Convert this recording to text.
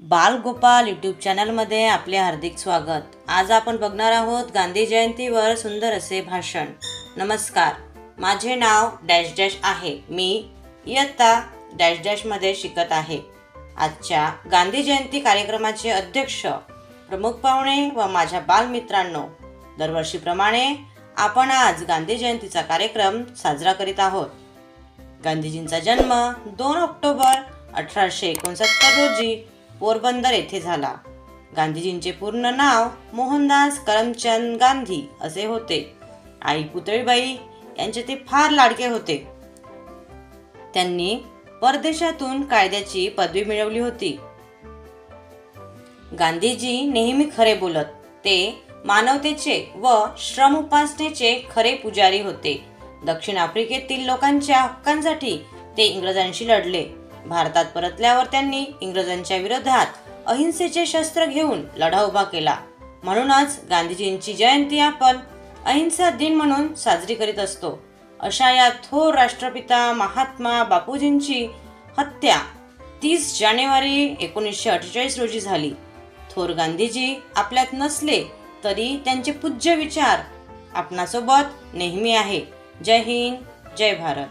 बाल गोपाल यूट्यूब चॅनलमध्ये आपले हार्दिक स्वागत. आज आपण बघणार आहोत गांधी जयंतीवर सुंदर असे भाषण. नमस्कार. माझे नाव डॅश डॅश आहे. मी इयत्ता डॅश डॅशमध्ये शिकत आहे. आजच्या गांधी जयंती कार्यक्रमाचे अध्यक्ष प्रमुख पाहुणे व माझ्या बालमित्रांनो दरवर्षीप्रमाणे आपण आज गांधी जयंतीचा कार्यक्रम साजरा करीत आहोत. गांधीजींचा जन्म दोन ऑक्टोबर अठराशे एकोणसत्तर रोजी पोरबंदर येथे झाला. गांधीजींचे पूर्ण नाव मोहनदास करमचंद गांधी असे होते. आई पुतळीबाई यांचे ते फार लाडके होते. त्यांनी परदेशातून कायद्याची पदवी मिळवली होती. गांधीजी नेहमी खरे बोलत ते मानवतेचे व श्रम उपासनेचे खरे पुजारी होते. दक्षिण आफ्रिकेतील लोकांच्या हक्कांसाठी ते इंग्रजांशी लढले. भारतात परतल्यावर त्यांनी इंग्रजांच्या विरोधात अहिंसेचे शस्त्र घेऊन लढा उभा केला. म्हणूनच गांधीजींची जयंती आपण अहिंसा दिन म्हणून साजरी करीत असतो. अशा या थोर राष्ट्रपिता महात्मा बापूजींची हत्या तीस जानेवारी एकोणीसशे अठ्ठेचाळीस रोजी झाली. थोर गांधीजी आपल्यात नसले तरी त्यांचे पूज्य विचार आपणासोबत नेहमी आहे. जय हिंद जय भारत.